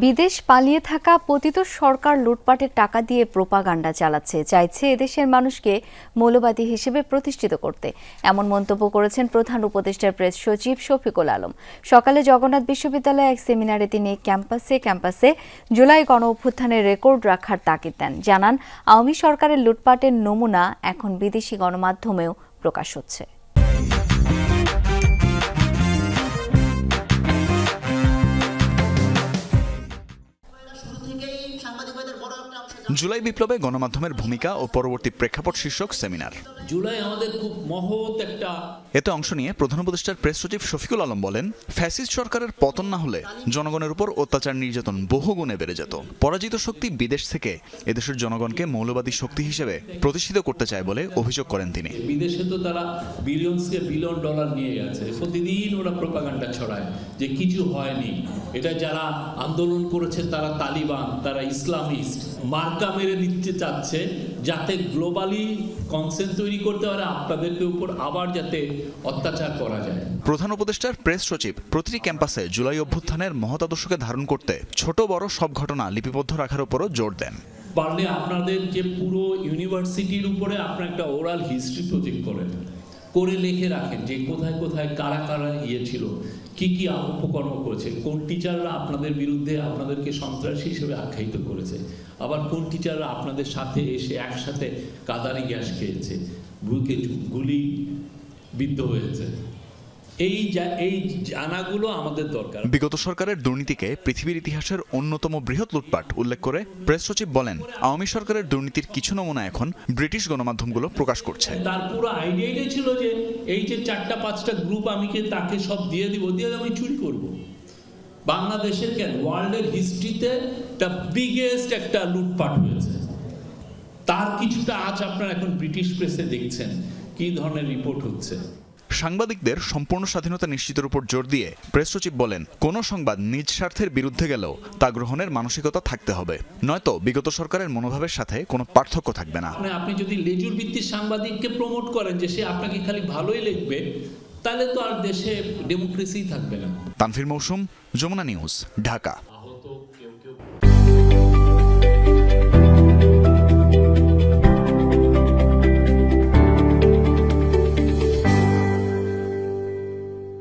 বিদেশ পালিয়ে থাকা পতিত সরকার লুটপাটের টাকা দিয়ে প্রোপাগান্ডা চালাচ্ছে, চাইছে এদেশের মানুষকে মৌলবাদী হিসেবে প্রতিষ্ঠিত করতে। এমন মন্তব্য করেছেন প্রধান উপদেষ্টার প্রেস সচিব শফিকুল আলম। সকালে জগন্নাথ বিশ্ববিদ্যালয়ে এক সেমিনারে তিনি ক্যাম্পাসে ক্যাম্পাসে জুলাই গণ অভ্যুত্থানের রেকর্ড রাখার তাগিদ দেন। জানান, আওয়ামী সরকারের লুটপাটের নমুনা এখন বিদেশি গণমাধ্যমেও প্রকাশ হচ্ছে। জুলাই বিপ্লবে গণমাধ্যমের ভূমিকা ও পরবর্তী প্রেক্ষাপট শীর্ষক সেমিনার। জুলাই আমাদের খুব মহৎ একটা এতে অংশ নিয়ে প্রধান উপদেষ্টার প্রেস সচিব শফিকুল আলম বলেন ফ্যাসিস্ট সরকারের পতন না হলে জনগণের উপর অত্যাচার নির্যাতন বহু গুণে বেড়ে যেত। পরাজিত শক্তি বিদেশ থেকে এদেশের জনগণকে মৌলবাদী শক্তি হিসেবে প্রতিষ্ঠিত করতে চায় বলে অভিযোগ করেন তিনি। বিদেশে তো তারা বিলিয়নসকে বিলিয়ন ডলার নিয়ে গেছে। প্রতিদিন ওরা প্রোপাগান্ডা ছড়ায় যে কিছু হয়নি। এটা যারা আন্দোলন করেছে তারা তালিবান তারা ইসলামিস্ট মার্কা মেরে দিতে চাচ্ছে যাতে গ্লোবালি কনসেন্ট তৈরি করতে পারে আপনাদেরকে উপর আবার যাতে অত্যাচার করা যায়। প্রধান উপদেষ্টার প্রেস সচিব প্রতিটি ক্যাম্পাসে জুলাই অভ্যুত্থানের মহৎ আদর্শকে ধারণ করতে ছোট বড় সব ঘটনা লিপিবদ্ধ রাখার উপরও জোর দেন। পারলে আপনাদের যে পুরো ইউনিভার্সিটির উপরে আপনার একটা ওরাল হিস্ট্রি প্রজেক্ট করেন। করে লিখে রাখেন যে কোথায় কোথায় কারা কারা ইয়ে ছিল, কি কি উপকর্ম করেছে, কোন টিচাররা আপনাদের বিরুদ্ধে আপনাদেরকে সন্ত্রাসী হিসেবে আখ্যায়িত করেছে, আবার কোন টিচাররা আপনাদের সাথে এসে একসাথে কাদারি গ্যাস খেয়েছে বুকে গুলি বিদ্ধ হয়েছে। এই এই জানাগুলো আমাদের দরকার। বিগত সরকারের দুর্নীতিকে পৃথিবীর ইতিহাসের অন্যতম বৃহৎ লুটপাট উল্লেখ করে প্রেস সচিব বলেন আওয়ামী সরকারের দুর্নীতির কিছু নমুনা এখন ব্রিটিশ গণমাধ্যমগুলো প্রকাশ করছে। তার পুরো আইডিয়াটাই ছিল যে এই যে চারটা পাঁচটা গ্রুপ আমি কে তাকে সব দিয়ে দিব দিয়ে আমি চুরি করব। বাংলাদেশের কেন? ওয়ার্ল্ডের হিস্ট্রিতে একটা বিগেস্ট একটা লুটপাট হয়েছে। তার কিছুটা আজ আপনারা এখন ব্রিটিশ প্রেসে দেখছেন কি ধরনের রিপোর্ট হচ্ছে। সাংবাদিকদের সম্পূর্ণ স্বাধীনতা নিশ্চিতের উপর জোর দিয়ে প্রেস সচিব বলেন কোনো সংবাদ নিজ স্বার্থের বিরুদ্ধে গেলেও তা গ্রহণের মানসিকতা থাকতে হবে। নয়তো বিগত সরকারের মনোভাবের সাথে কোনো পার্থক্য থাকবে না। মানে আপনি যদি লেজুর ভিত্তিক সাংবাদিককে প্রমোট করেন যে সে আপনাকে খালি ভালোই লিখবে তাহলে তো আর দেশে ডেমোক্রেসি থাকবে না। তানফির মৌসুম যমুনা নিউজ ঢাকা।